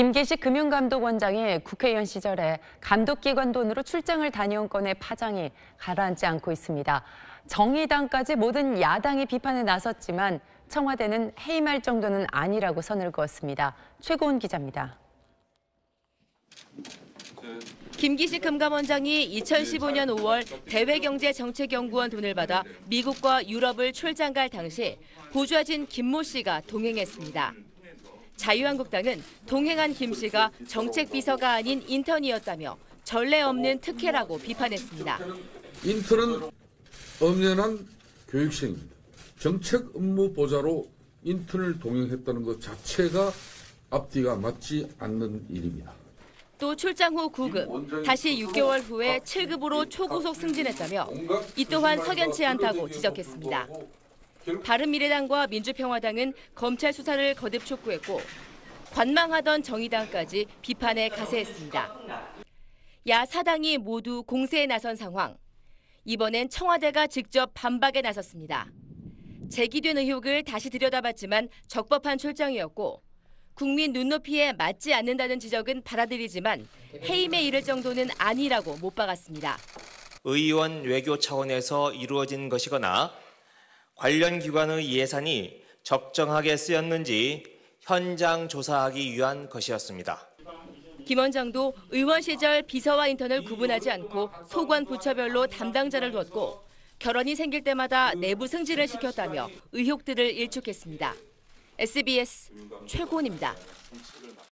김기식 금융감독원장이 국회의원 시절에 감독기관 돈으로 출장을 다녀온 건의 파장이 가라앉지 않고 있습니다. 정의당까지 모든 야당이 비판에 나섰지만 청와대는 해임할 정도는 아니라고 선을 그었습니다. 최고은 기자입니다. 김기식 금감원장이 2015년 5월 대외경제정책연구원 돈을 받아 미국과 유럽을 출장 갈 당시 보좌진 김모 씨가 동행했습니다. 자유한국당은 동행한 김 씨가 정책 비서가 아닌 인턴이었다며 전례 없는 특혜라고 비판했습니다. 인턴은 엄연한 교육생입니다. 정책 업무 보좌로 인턴을 동행했다는 것 자체가 앞뒤가 맞지 않는 일입니다. 또 출장 후 9급, 다시 6개월 후에 7급으로 초고속 승진했다며 이 또한 석연치 않다고 지적했습니다. 바른미래당과 민주평화당은 검찰 수사를 거듭 촉구했고 관망하던 정의당까지 비판에 가세했습니다. 야 사당이 모두 공세에 나선 상황. 이번엔 청와대가 직접 반박에 나섰습니다. 제기된 의혹을 다시 들여다봤지만 적법한 출장이었고 국민 눈높이에 맞지 않는다는 지적은 받아들이지만 해임에 이를 정도는 아니라고 못 박았습니다. 의원 외교 차원에서 이루어진 것이거나 관련 기관의 예산이 적정하게 쓰였는지 현장 조사하기 위한 것이었습니다. 김 원장도 의원 시절 비서와 인턴을 구분하지 않고 소관 부처별로 담당자를 뒀고 결혼이 생길 때마다 내부 승진을 시켰다며 의혹들을 일축했습니다. SBS 최고원입니다.